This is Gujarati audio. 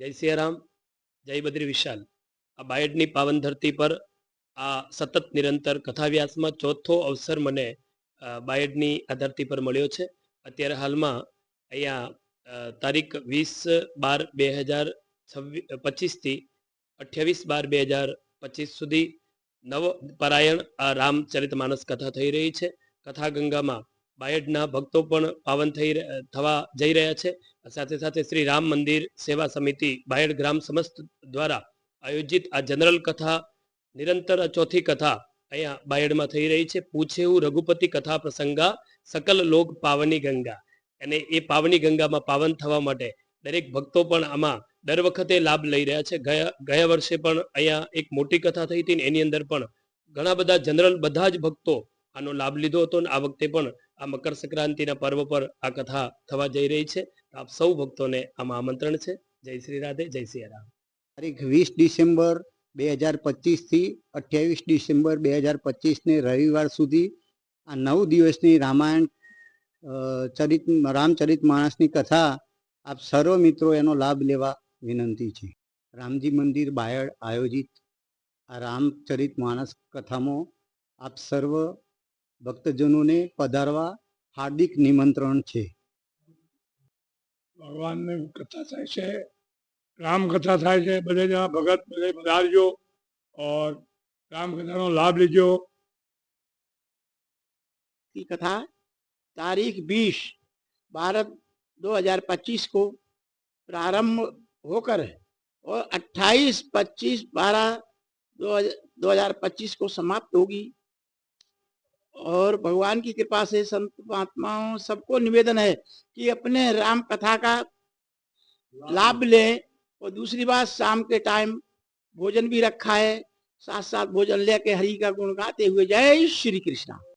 જય સિયારામ, જય બદ્રી વિશાલ. આ બાયડની પાવન ધરતી પર આ સતત નિરંતર કથાવ્યાસમાં ચોથો અવસર મને બાયડની આ ધરતી પર મળ્યો છે. અત્યારે હાલમાં અહીંયા તારીખ વીસ બાર બે હજાર છવ્વીસ પચીસથી અઠ્યાવીસ બાર બે હજાર પચીસ સુધી નવ પરાયણ આ રામચરિત માનસ કથા થઈ રહી છે. કથા ગંગામાં બાયડના ભક્તો પણ પાવન થઈ થવા જઈ રહ્યા છે. સાથે સાથે શ્રી રામ મંદિર સેવા સમિતિ બાયડ ગ્રામ સમસ્ત દ્વારા આયોજિત આ જનરલ કથા, નિરંતર ચોથી કથા અહીંયા બાયડમાં થઈ રહી છે. પૂછેવું રઘુપતિ કથા પ્રસંગા, સકલ લોક પાવની ગંગા. અને એ પાવની ગંગામાં પાવન થવા માટે દરેક ભક્તો પણ આમાં દર વખતે લાભ લઈ રહ્યા છે. ગયા ગયા વર્ષે પણ અહીંયા એક મોટી કથા થઈ હતી એની અંદર પણ ઘણા બધા જનરલ બધા જ ભક્તો આનો લાભ લીધો હતો ને આ વખતે પણ આ મકર સંક્રાંતિના પર્વ પર આ કથા થવા જઈ રહી છે. આપ સૌ ભક્તોને આમાં આમંત્રણ છે. જય શ્રી રાધે, જય શ્રી રામ. તારીખ વીસ ડિસેમ્બર બે હજાર પચીસથી અઠ્યાવીસ ડિસેમ્બર બે હજાર પચીસને રવિવાર સુધી આ નવ દિવસની રામાયણ ચરિત રામચરિત માણસની કથા આપ સર્વ મિત્રો એનો લાભ લેવા વિનંતી છે. રામજી મંદિર બાયડ આયોજિત આ રામચરિત માણસ કથામાં આપ સર્વ ભક્તજનોને પધારવા હાર્દિક નિમંત્રણ છે ભગવાનની કથા થાય છે રામ કથા થાય છે બધે જણા ભગત બધે પધારજો और રામ કથાનો લાભ લીજો की कथा तारीख 20 बारह 2025 को प्रारंभ होकर और 28 25 बारह 2025 को समाप्त होगी और भगवान की कृपा से संत महात्माओं सबको निवेदन है कि अपने राम कथा का लाभ लें और दूसरी बात, शाम के टाइम भोजन भी रखा है साथ साथ भोजन लेके हरि का गुण गाते हुए जय श्री कृष्णा।